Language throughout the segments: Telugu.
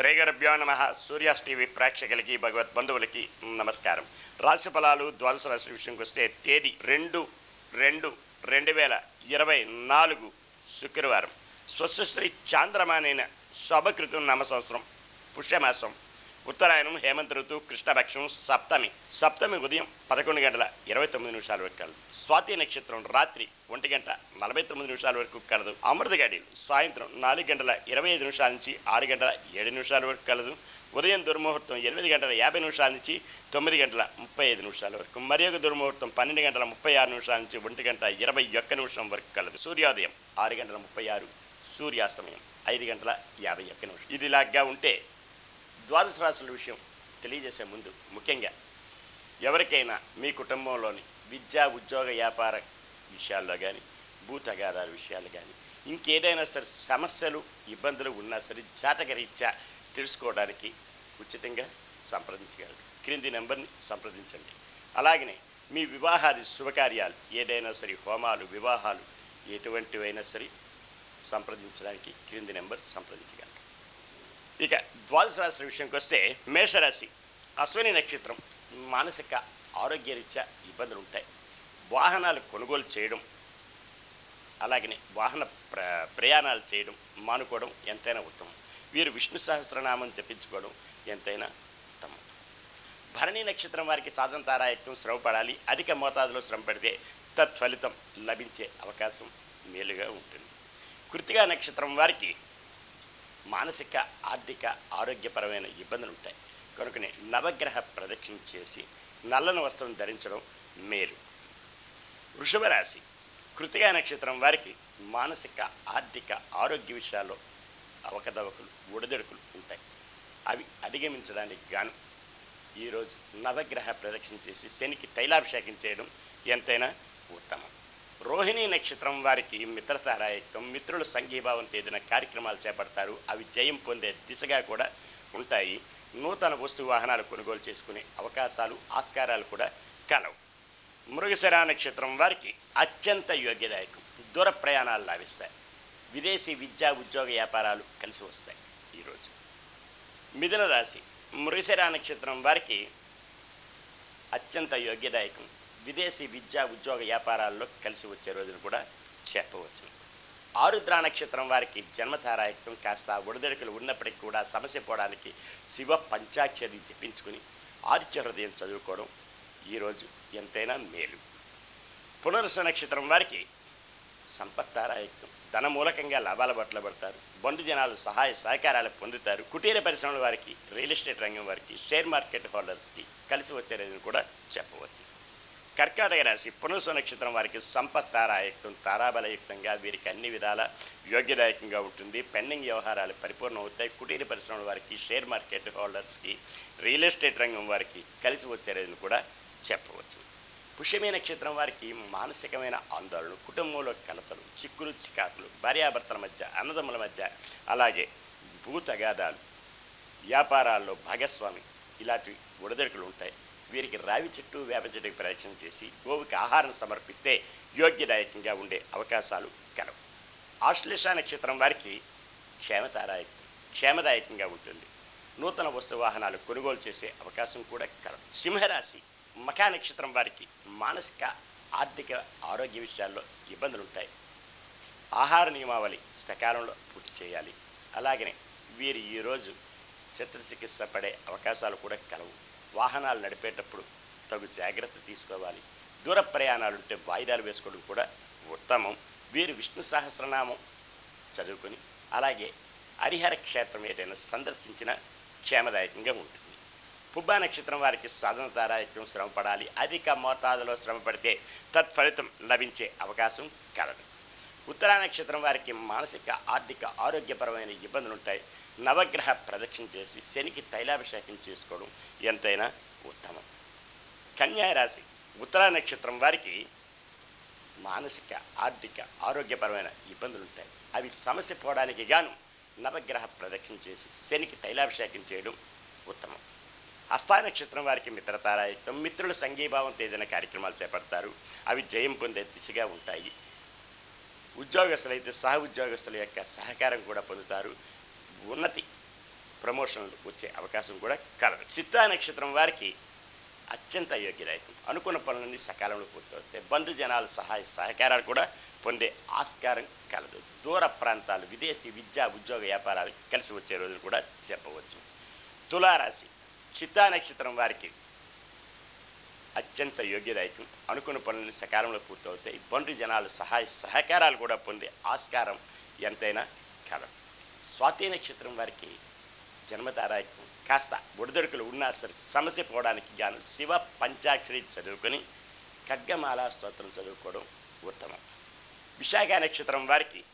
శ్రీగరభ్యో నమ. సూర్యాస్ టీవీ ప్రేక్షకులకి భగవత్ బంధువులకి నమస్కారం. రాశి ఫలాలు ద్వాదశ రాశి విషయంకి వస్తే తేదీ రెండు రెండు రెండు వేల ఇరవై నాలుగు శుక్రవారం. స్వస్యశ్రీ చాంద్రమానైన శోభకృతం నామ సంవత్సరం పుష్యమాసం. ఉత్తరాయణం హేమంత ఋతువు కృష్ణపక్షం సప్తమి. సప్తమి ఉదయం పదకొండు గంటల ఇరవై తొమ్మిది నిమిషాల వరకు కలదు. స్వాతి నక్షత్రం రాత్రి ఒంటి గంట నలభై తొమ్మిది నిమిషాల వరకు కలదు. అమృత గడియలు సాయంత్రం నాలుగు గంటల ఇరవై ఐదు నిమిషాల నుంచి ఆరు గంటల ఏడు నిమిషాల వరకు కలదు. ఉదయం దుర్ముహూర్తం ఎనిమిది గంటల యాభై నిమిషాల నుంచి తొమ్మిది గంటల ముప్పై ఐదు నిమిషాల వరకు మరి ఒక దుర్ముహూర్తం పన్నెండు గంటల ముప్పై ఆరు నిమిషాల నుంచి ఒంటి గంట ఇరవై ఒక్క నిమిషం వరకు కలదు. సూర్యోదయం ఆరు గంటల ముప్పై ఆరు సూర్యాస్తమయం ఐదు గంటల యాభై ఒక్క నిమిషం. ఇది లాగ్గా ఉంటే ద్వాదశ రాశుల విషయం తెలియజేసే ముందు ముఖ్యంగా ఎవరికైనా మీ కుటుంబంలోని విద్యా ఉద్యోగ వ్యాపార విషయాల్లో కానీ భూ తగాదాల విషయాలు కానీ ఇంకేదైనా సరే సమస్యలు ఇబ్బందులు ఉన్నా సరే జాతక రీత్యా తెలుసుకోవడానికి ఉచితంగా సంప్రదించగలరు. క్రింది నెంబర్ని సంప్రదించండి. అలాగనే మీ వివాహాది శుభకార్యాలు ఏదైనా సరే హోమాలు వివాహాలు ఎటువంటివైనా సరే సంప్రదించడానికి క్రింది నెంబర్ సంప్రదించగలరు. ఇక ద్వాదశ రాశి విషయంకి వస్తే మేషరాశి అశ్విని నక్షత్రం మానసిక ఆరోగ్యరీత్యా ఇబ్బందులు ఉంటాయి వాహనాలు కొనుగోలు చేయడం అలాగనే వాహన ప్ర ప్రయాణాలు చేయడం మానుకోవడం ఎంతైనా ఉత్తమం. వీరు విష్ణు సహస్రనామం జపించుకోవడం ఎంతైనా ఉత్తమం. భరణి నక్షత్రం వారికి సాధన తారాయత్వం శ్రమ పడాలి. అధిక మోతాదులో శ్రమ పడితే తత్ఫలితం లభించే అవకాశం మేలుగా ఉంటుంది. కృతిగా నక్షత్రం వారికి మానసిక ఆర్థిక ఆరోగ్యపరమైన ఇబ్బందులు ఉంటాయి. కనుకనే నవగ్రహ ప్రదక్షిణ చేసి నల్లని వస్త్రం ధరించడం మేలు. వృషభరాశి కృతిగా నక్షత్రం వారికి మానసిక ఆర్థిక ఆరోగ్య విషయాల్లో అవకతవకలు ఒడిదొడుకులు ఉంటాయి. అవి అధిగమించడానికి గాను ఈరోజు నవగ్రహ ప్రదక్షిణ చేసి శనికి తైలాభిషేకం చేయడం ఎంతైనా ఉత్తమం. రోహిణీ నక్షత్రం వారికి మిత్రతారాయకం మిత్రుల సంఘీభావం ఏదైనా కార్యక్రమాలు చేపడతారు. అవి జయం పొందే దిశగా కూడా ఉంటాయి. నూతన వస్తు వాహనాలు కొనుగోలు చేసుకునే అవకాశాలు ఆస్కారాలు కూడా కలవు. మృగశిర నక్షత్రం వారికి అత్యంత యోగ్యదాయకం. దూర ప్రయాణాలు లాభిస్తాయి. విదేశీ విద్యా ఉద్యోగ వ్యాపారాలు కలిసి వస్తాయి ఈరోజు. మిథున రాశి. మృగశిర నక్షత్రం వారికి అత్యంత యోగ్యదాయకం. విదేశీ విద్యా ఉద్యోగ వ్యాపారాల్లో కలిసి వచ్చే రోజును కూడా చెప్పవచ్చు. ఆరుద్ర నక్షత్రం వారికి జన్మతారాయత్వం కాస్త ఒడిదడుకులు ఉన్నప్పటికీ కూడా సమస్య పోవడానికి శివ పంచాక్షరి జపించుకుని ఆదిత్య హృదయం చదువుకోవడం ఈరోజు ఎంతైనా మేలు. పునరుస నక్షత్రం వారికి సంపత్తారాయత్వం. ధన మూలకంగా లాభాల బట్టలు పడతారు. బంధు జనాలు సహాయ సహకారాలు పొందుతారు. కుటీర పరిశ్రమల వారికి రియల్ ఎస్టేట్ రంగం వారికి షేర్ మార్కెట్ హోల్డర్స్కి కలిసి వచ్చే రోజును కూడా చెప్పవచ్చు. కర్కాటక రాశి పునరుస నక్షత్రం వారికి సంపత్ తారాయుక్తం తారాబలయుక్తంగా వీరికి అన్ని విధాల యోగ్యదాయకంగా ఉంటుంది. పెండింగ్ వ్యవహారాలు పరిపూర్ణం అవుతాయి కుటీర పరిశ్రమల వారికి షేర్ మార్కెట్ హోల్డర్స్కి రియల్ ఎస్టేట్ రంగం వారికి కలిసి వచ్చే రోజును కూడా చెప్పవచ్చు. పుష్యమే నక్షత్రం వారికి మానసికమైన ఆందోళనలు కుటుంబంలో కలతలు చిక్కులు చికాకులు భార్యాభర్తల మధ్య అన్నదమ్ముల మధ్య అలాగే భూ తగాదాలు వ్యాపారాల్లో భాగస్వామి ఇలాంటి ఒడిదడుకులు ఉంటాయి. వీరికి రావి చెట్టు వేప చెట్టుకి ప్రదక్షిణ చేసి గోవుకి ఆహారం సమర్పిస్తే యోగ్యదాయకంగా ఉండే అవకాశాలు కలవు ఆశ్లేష నక్షత్రం వారికి క్షేమతారాయకం క్షేమదాయకంగా ఉంటుంది. నూతన వస్తు వాహనాలు కొనుగోలు చేసే అవకాశం కూడా కలదు సింహరాశి మఖా నక్షత్రం వారికి మానసిక ఆర్థిక ఆరోగ్య విషయాల్లో ఇబ్బందులు ఉంటాయి ఆహార నియమావళి సకాలంలో పూర్తి చేయాలి. అలాగనే వీరు ఈరోజు చిత్రచికిత్స పడే అవకాశాలు కూడా కలవు. వాహనాలు నడిపేటప్పుడు తగు జాగ్రత్త తీసుకోవాలి. దూర ప్రయాణాలు ఉంటే వాయిదాలు వేసుకోవడం కూడా ఉత్తమం. వీరు విష్ణు సహస్రనామం చదువుకొని అలాగే హరిహర క్షేత్రం ఏదైనా సందర్శించిన క్షేమదాయకంగా ఉంటుంది. పుబ్బా నక్షత్రం వారికి సాధన తారాయకం శ్రమ పడాలి. అధిక మోతాదులో శ్రమపడితే తత్ఫలితం లభించే అవకాశం కలదు. ఉత్తరా నక్షత్రం వారికి మానసిక ఆర్థిక ఆరోగ్యపరమైన ఇబ్బందులు ఉంటాయి నవగ్రహ ప్రదక్షిణ చేసి శనికి తైలాభిషేకం చేసుకోవడం ఎంతైనా ఉత్తమం. కన్యారాశి ఉత్తరా నక్షత్రం వారికి మానసిక ఆర్థిక ఆరోగ్యపరమైన ఇబ్బందులు ఉంటాయి. అవి సమస్య పోవడానికి గాను నవగ్రహ ప్రదక్షిణ చేసి శనికి తైలాభిషేకం చేయడం ఉత్తమం. హస్తా నక్షత్రం వారికి మిత్రతారాయత్వం మిత్రుల సంఘీభావంతో ఏదైనా కార్యక్రమాలు చేపడతారు. అవి జయం పొందే దిశగా ఉంటాయి. ఉద్యోగస్తులైతే సహ ఉద్యోగస్తుల యొక్క సహకారం కూడా పొందుతారు. ఉన్నతి. ప్రమోషన్లు వచ్చే అవకాశం కూడా కలదు. చిత్తా నక్షత్రం వారికి అత్యంత యోగ్యదాయకం. అనుకున్న పనులన్నీ సకాలంలో పూర్తవుతాయి. బంధు జనాల సహాయ సహకారాలు కూడా పొందే ఆస్కారం కలదు. దూర ప్రాంతాలు విదేశీ విద్యా ఉద్యోగ వ్యాపారాలు కలిసి వచ్చే రోజులు కూడా చెప్పవచ్చు. తులారాశి. చిత్తా నక్షత్రం వారికి అత్యంత యోగ్యదాయకం. అనుకున్న పనులు సకాలంలో పూర్తవుతాయి. బంధు జనాల సహాయ సహకారాలు కూడా పొందే ఆస్కారం ఎంతైనా కలదు. స్వాతి నక్షత్రం వారికి జన్మతారాయత్వం కాస్త ఒడిదొడుకులు ఉన్నా సరే సమస్య పోవడానికి గాను శివ పంచాక్షరి చదువుకొని ఖడ్గమాల స్తోత్రం చదువుకోవడం ఉత్తమం. విశాఖ నక్షత్రం వారికి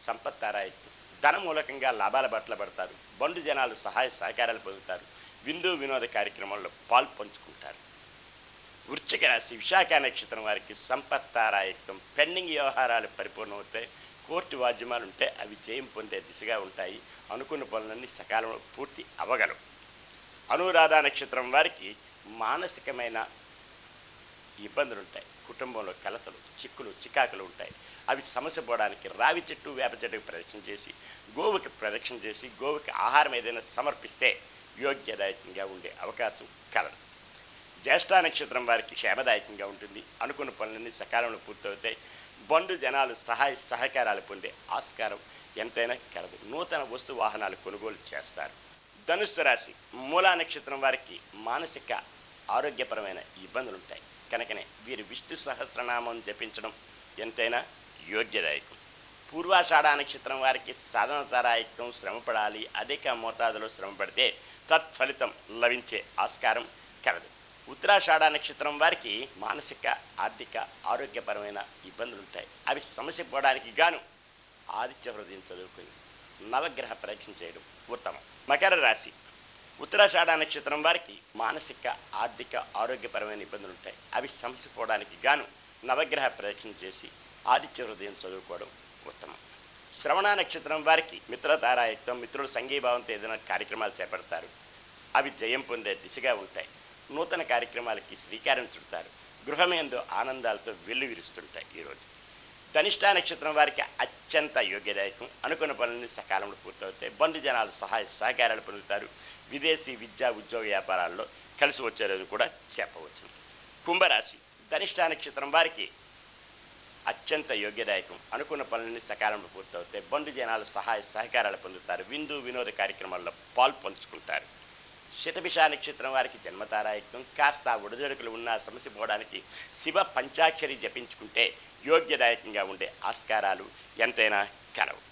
సంపత్తారాయత్వం. ధన మూలకంగా లాభాల బట్టలు పడతారు. బండు జనాలు సహాయ సహకారాలు పొందుతారు. విందు వినోద కార్యక్రమాల్లో పాలు పంచుకుంటారు. వృశ్చిక రాశి విశాఖ నక్షత్రం వారికి సంపత్తారాయత్వం. పెండింగ్ వ్యవహారాలు పరిపూర్ణమవుతాయి. కోర్టు వాద్యమాలు ఉంటే అవి జయం పొందే దిశగా ఉంటాయి. అనుకున్న పనులన్నీ సకాలంలో పూర్తి అవ్వగలవు అనురాధ నక్షత్రం వారికి మానసికమైన ఇబ్బందులు ఉంటాయి కుటుంబంలో కలతలు చిక్కులు చికాకులు ఉంటాయి. అవి సమస్య పోవడానికి రావి చెట్టు వేప చెట్టుకు ప్రదక్షిణ చేసి గోవుకి ప్రదక్షిణ చేసి గోవుకి ఆహారం ఏదైనా సమర్పిస్తే యోగ్యదాయకంగా ఉండే అవకాశం కలదు. జ్యేష్ఠ నక్షత్రం వారికి క్షేమదాయకంగా ఉంటుంది. అనుకున్న పనులన్నీ సకాలంలో పూర్తవుతాయి. బండు జనాలు సహాయ సహకారాలు పొందే ఆస్కారం ఎంతైనా కలదు. నూతన వస్తు వాహనాలు కొనుగోలు చేస్తారు. ధనుస్సు రాశి మూలా నక్షత్రం వారికి మానసిక ఆరోగ్యపరమైన ఇబ్బందులు ఉంటాయి కనుకనే వీరు విష్ణు సహస్రనామం జపించడం ఎంతైనా యోగ్యదాయకం. పూర్వాషాఢ నక్షత్రం వారికి సాధనతారాయకం శ్రమపడాలి. అధిక మోతాదులో శ్రమపడితే తత్ఫలితం లభించే ఆస్కారం కలదు. ఉత్తరాషాఢ నక్షత్రం వారికి మానసిక ఆర్థిక ఆరోగ్యపరమైన ఇబ్బందులు ఉంటాయి. అవి సమస్య పోవడానికి గాను ఆదిత్య హృదయం చదువుకుని నవగ్రహ పరీక్షణ చేయడం ఉత్తమం. మకర రాశి. ఉత్తరాషాఢ నక్షత్రం వారికి మానసిక ఆర్థిక ఆరోగ్యపరమైన ఇబ్బందులు ఉంటాయి. అవి సమస్య పోవడానికి గాను నవగ్రహ ప్రదక్షిణ చేసి ఆదిత్య హృదయం చదువుకోవడం ఉత్తమం. శ్రవణ నక్షత్రం వారికి మిత్రతారాయుక్తం మిత్రుడు సంఘీభావంతో ఏదైనా కార్యక్రమాలు చేపడతారు. అవి జయం పొందే దిశగా ఉంటాయి. నూతన కార్యక్రమాలకి శ్రీకారం చుడతారు. గృహమేందు ఆనందాలతో వెల్లువిరుస్తుంటాయి ఈరోజు ధనిష్టా నక్షత్రం వారికి అత్యంత యోగ్యదాయకం. అనుకున్న పనులన్నీ సకాలంలో పూర్తవుతాయి. బంధు జనాలు సహాయ సహకారాలు పొందుతారు. విదేశీ విద్యా ఉద్యోగ వ్యాపారాల్లో కలిసి వచ్చే రోజు కూడా చెప్పవచ్చు. కుంభరాశి ధనిష్టా నక్షత్రం వారికి అత్యంత యోగ్యదాయకం. అనుకున్న పనులన్నీ సకాలంలో పూర్తవుతాయి. బంధు జనాలు సహాయ సహకారాలు పొందుతారు. విందు వినోద కార్యక్రమాల్లో పాలు పంచుకుంటారు శతభిష నక్షత్రం వారికి జన్మతారాయత్వం కాస్త ఒడిదొడుకులు ఉన్న సమస్య పోవడానికి శివ పంచాక్షరి జపించుకుంటే యోగ్యదాయకంగా ఉండే ఆస్కారాలు ఎంతైనా కలవు.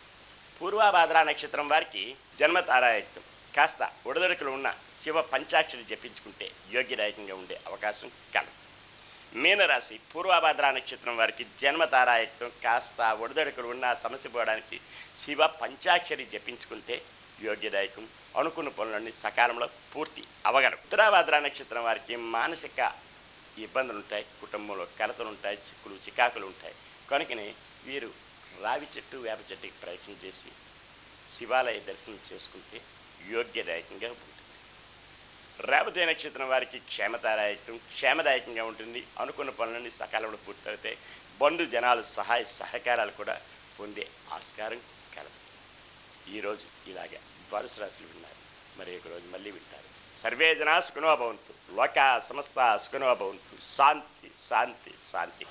పూర్వాభాద్ర నక్షత్రం వారికి జన్మతారాయత్వం కాస్త ఒడిదొడుకులు ఉన్న శివ పంచాక్షరి జపించుకుంటే యోగ్యదాయకంగా ఉండే అవకాశం కలవు. మీనరాశి పూర్వాభాద్ర నక్షత్రం వారికి జన్మతారాయత్వం కాస్త ఒడిదడుకులు ఉన్న సమస్య పోవడానికి శివ పంచాక్షరి జపించుకుంటే యోగ్యదాయకం. అనుకున్న పనులన్నీ సకాలంలో పూర్తి అవగలం. ఉత్తరాభద్ర నక్షత్రం వారికి మానసిక ఇబ్బందులు ఉంటాయి కుటుంబంలో కలతలు ఉంటాయి చిక్కులు చికాకులు ఉంటాయి కనుకనే వీరు రావి చెట్టు వేప చెట్టుకి ప్రయత్నం చేసి శివాలయ దర్శనం చేసుకుంటే యోగ్యదాయకంగా ఉంటుంది. రేవతి నక్షత్రం వారికి క్షేమతారాయకం క్షేమదాయకంగా ఉంటుంది. అనుకున్న పనులన్నీ సకాలంలో పూర్తవుతాయి. బంధు జనాలు సహాయ సహకారాలు కూడా పొందే ఆస్కారం ఈరోజు ఇలాగే ద్వాదశ రాశులు విన్నారు మరి ఒక రోజు మళ్ళీ వింటారు. సర్వే జనా సుఖనో భవంతు. లోక సమస్త సుఖనో భవంతు. శాంతి శాంతి శాంతి.